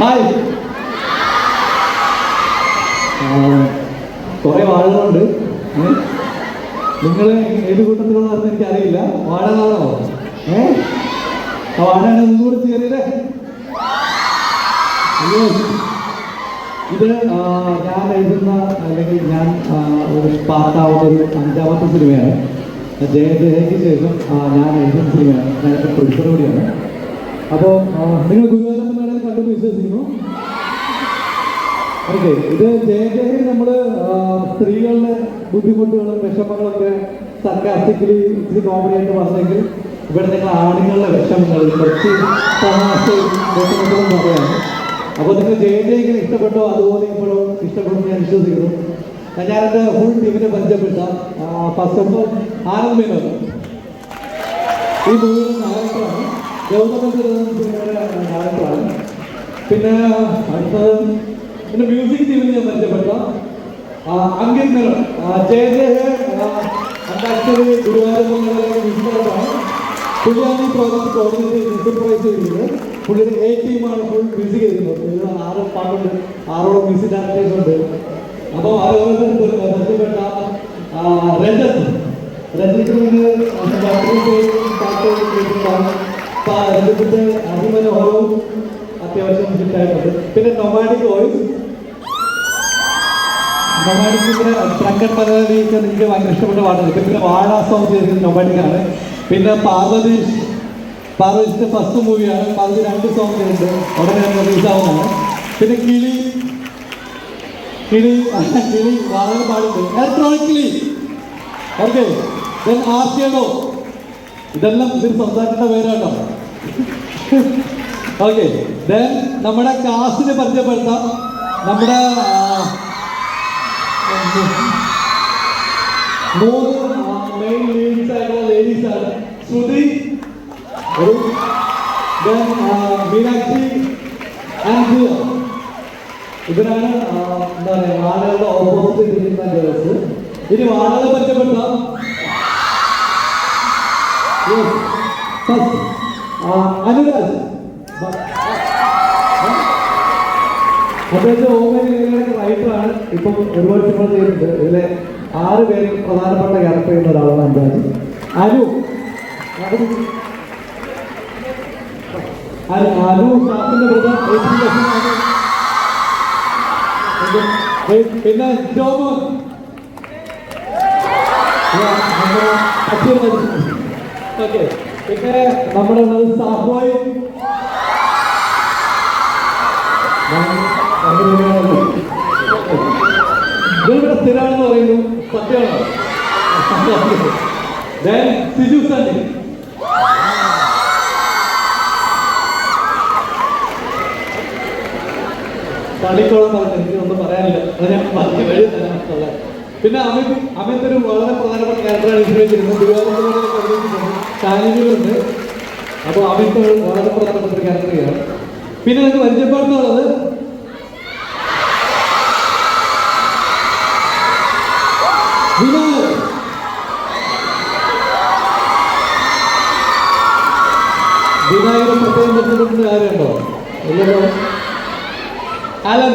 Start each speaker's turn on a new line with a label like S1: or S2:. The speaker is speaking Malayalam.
S1: ഹായ്. കുറെ വാഴകളുണ്ട്. നിങ്ങൾ ഏത് കൂട്ടത്തിലുള്ളതെന്ന് എനിക്കറിയില്ല. വാഴകളാണോ? ഏ? വാഴയാണ് ഒന്നുകൂടി ചേറിയതേ അയ്യോ. ഇത് ഞാൻ എഴുതുന്ന അല്ലെങ്കിൽ ഞാൻ ഒരു പാർട്ടാവുന്ന ഒരു അഞ്ചാമത്തെ സിനിമയാണ്. ജയ ജയയ്ക്ക് ശേഷം ഞാൻ എഴുതുന്ന സിനിമയാണ്. ഞാനൊക്കെ പ്രൊഡ്യൂസർ കൂടിയാണ്. അപ്പോൾ നിങ്ങൾ ഗുരുവായൂരപ്പൻ മേഡം കണ്ടു വിശ്വസിക്കുന്നു. ഓക്കെ ഇത് ജയ ജയയിൽ നമ്മൾ സ്ത്രീകളുടെ ബുദ്ധിമുട്ടുകളും വിഷമങ്ങളൊക്കെ സർക്കാസ്റ്റിക്കലി ഇത്തിരി കോമഡി ആയിട്ട് ഇവിടെ നിങ്ങൾ ആണുങ്ങളുടെ വിഷമങ്ങൾ കുറച്ച് വിഷമങ്ങളും പറയാം. അപ്പോൾ നിങ്ങൾ ജയ ഇഷ്ടപ്പെട്ടോ അതുപോലെ ഇപ്പോഴും ഇഷ്ടപ്പെടും ഞാൻ വിശ്വസിക്കുന്നു. ഞാൻ എന്റെ ഫുൾ ടീമിനെ പരിചയപ്പെടുത്താം ഫസ്റ്റ് ഓഫ് ആനന്ദ് മേനോൻ. ഈ മൂന്ന് ഡയറക്ടറാണ് ഗൗതമ സിനിമയുടെ ഡയറക്ടറാണ് പിന്നെ അടുത്തത് പിന്നെ മ്യൂസിക് ടീമിൽ ഞാൻ പരിചയപ്പെടുത്താം. ആ, അങ്കിത് മേനോൻ. ജയ ജയ അന്താക്ഷരി ഗുരുവായൂരപ്പൻ വിസിറ്ററാണ് പുള്ളിയാണ് ഈ പ്രോജക്റ്റ് കോർഡിനേറ്റ് സൂപ്പർവൈസ് ചെയ്തിരുന്നത് പുള്ളിയുടെ എ ടീമാണ് ഫുൾ മ്യൂസിക് ചെയ്തിരുന്നത് ആറ് പാട്ടുണ്ട്. ആറോളം മ്യൂസിക് ഡയറക്ടേഴ്സ് ഉണ്ട്. അപ്പോൾ അതുപോലെ പരിചയപ്പെട്ട ആ, രജത് രജത്തിന് രജത്തിന്റെ അതിമനോഹരവും അത്യാവശ്യം ഹിറ്റായിട്ടുണ്ട്. പിന്നെ നൊമാഡിക് വോയിസ് നൊമാഡിക്കിന്റെ ട്രങ്കൻ പരാതിക്ക് എനിക്ക് ഭയങ്കര ഇഷ്ടപ്പെട്ട പാട്ടുണ്ട് പിന്നെ വാഴ സോങ് ചെയ്തിരിക്കുന്നത് നൊമാഡിക്കാണ് പിന്നെ പാർവതി പാർവതിന്റെ ഫസ്റ്റ് മൂവിയാണ് പാർവതി രണ്ട് സോങ് ചെയ്തിട്ടുണ്ട്. ഉടനെ റിലീസ് ആവുന്നതാണ്. പിന്നെ കിളി കിളി കിളി വളരെ പാടുണ്ട്. ഇലക്ട്രോണിക്കലി ഓക്കെ ആർ ആർക്കേഡോ ഇതെല്ലാം ഇതിൽ സംസാരിക്കേണ്ട പേരാട്ടോ. ഓക്കെ ദെൻ നമ്മുടെ കാസ്റ്റിനെ പരിചയപ്പെടുത്താം. നമ്മുടെ മൂന്ന് മെയിൻ ലീഡ്സ് ആയിട്ടുള്ള ലേഡീസ് ആണ്. ശ്രുതി മീനാക്ഷി ആൻഡ് ഇവരാണ് എന്താ പറയുക വാഴകളുടെ ഓപ്പോസിറ്റ് ഇരിക്കുന്ന ഗേൾസ് ഇനി വാഴകളെ പരിചയപ്പെടുത്താം. Yes. First, അദ്ദേഹത്തെ ഓമനിലയുടെ റൈറ്ററാണ് ഇപ്പം ഒരുപാട് സിനിമ ചെയ്തിട്ടുണ്ട് ഇതിലെ ആറ് പേരിൽ പ്രധാനപ്പെട്ട ക്യാരക്ടർ ചെയ്യുന്ന ഒരാളാണ് അനുരാജ് അനു അനു സാറിന്റെ ഷാഫിന്റെ ബ്രദർ ജോബ് പിന്നെ ജോമോൻ ഓക്കെ. പിന്നെ നമ്മുടെ ഉള്ളത് സാഹോയ് ഇവിടെ സ്ഥിരമാണെന്ന് പറയുന്നു. സത്യമാണോ? Then സിജു സണ്ണി തള്ളിക്കോളം പറഞ്ഞു എനിക്കൊന്നും പറയാനില്ല. അത് ഞാൻ പറഞ്ഞു വഴി തന്നെ. പിന്നെ അമിത് അമിത് ഒരു വളരെ പ്രധാനപ്പെട്ട ക്യാരക്ടറാണ് ഇൻഫ്ലുവൻസിരുന്നത് ഗുരുവായൂർ ചാനലുകളുണ്ട് അപ്പോൾ അമിത് വളരെ പ്രധാനപ്പെട്ട ഒരു ക്യാരക്ടറാണ് പിന്നെ നിങ്ങൾക്ക് പരിചയപ്പെടുന്നുള്ളത് വിനായക് വിനായകൻ ഇല്ലല്ലോ അലൻ